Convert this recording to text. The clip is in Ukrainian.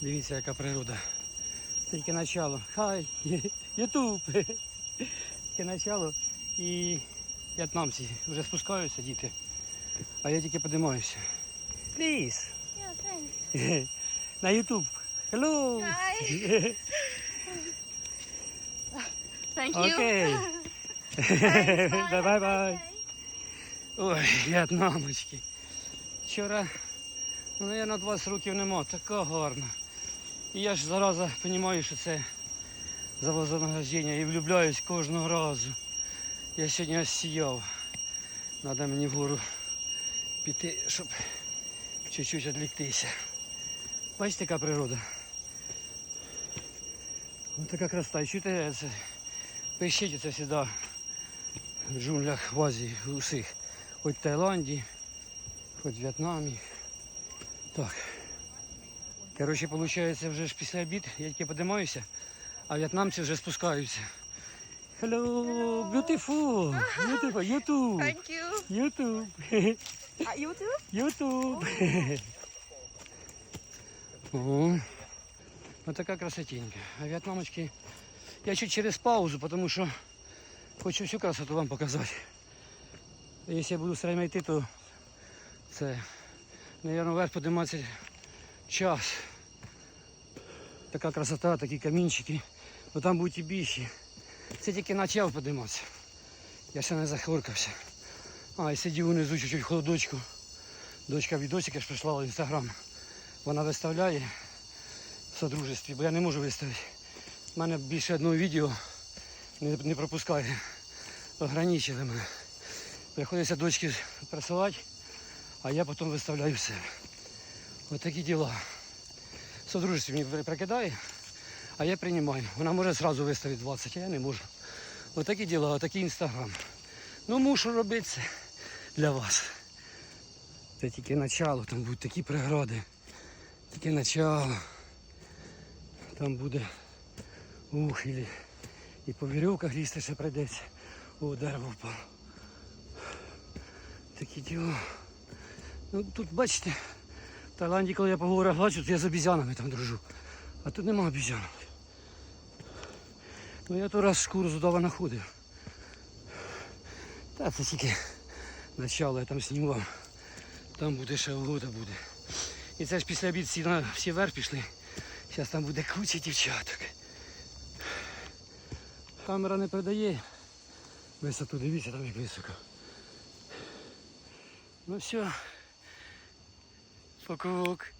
Дивіться, яка природа. Це тільки начало. Хай, Ютуб. Тільки начало. І в'єтнамці вже спускаються, діти. А я тільки подимаюся. Пліз. Yeah. На Ютуб. Hello. Hi. Thank you. Окей. Thanks, bye. Бай-бай. Ой, в'єтнамочки. Вчора, ну, наверное, 20 років нема, така гарна. І я ж зараза розумію, що це за вознаграждення і влюбляюсь кожного разу. Я сьогодні сіяв. Треба мені вгору піти, щоб чуть-чуть відліктися. Бачите, яка природа? Ось така краса. І чуєте, це пищить це завжди в джунглях в Азії усіх. Хоч в Таїланді, хоч в В'єтнамі. Так. Коротше, виходить, вже ж після обід я тільки подимаюся, а в'єтнамці вже спускаються. Hello, beautiful, beautiful, YouTube, Thank you. YouTube, Uh, you? YouTube. О, ось така красотінька. А в'єтнамочки, я чуть через паузу, тому що хочу всю красоту вам показати. Якщо я буду все время йти, то це, мабуть, вверх подиматися час. Така красота, такі камінчики. Бо там будуть і більші. Це тільки почав подиматися. Я ще не захворкався. А, і сидів унизу чуть-чуть холодочку. Дочка відосики ж прийшла в інстаграм. Вона виставляє в содружестві, бо я не можу виставити. У мене більше одного відео не, не пропускає. Ограничили мене. Приходиться дочки працювати, а я потім виставляю все. Ось такі діла. Содружество мені прикидає, а я приймаю. Вона може одразу виставити 20, а я не можу. Ось такі діла, ось такий інстаграм. Ну мушу робити це для вас. Це тільки начало, там будуть такі прегради. Тільки начало. Там буде ух, і, і по вірьовках лізти ще прийдеться. О, дерево впало. Такі діла. Ну тут бачите, в Таїланді, коли я по горах бачу, то я з обізянами там дружу. А тут нема обізянок. Ну я то раз шкуру з удава знаходив. Та це тільки начало, я там знімав. Там буде ще угода буде. І це ж після обід всі, на- всі вверх пішли. Зараз там буде куча дівчаток. Камера не передає. Висоту дивіться, там як високо. Ну все. Hukuk.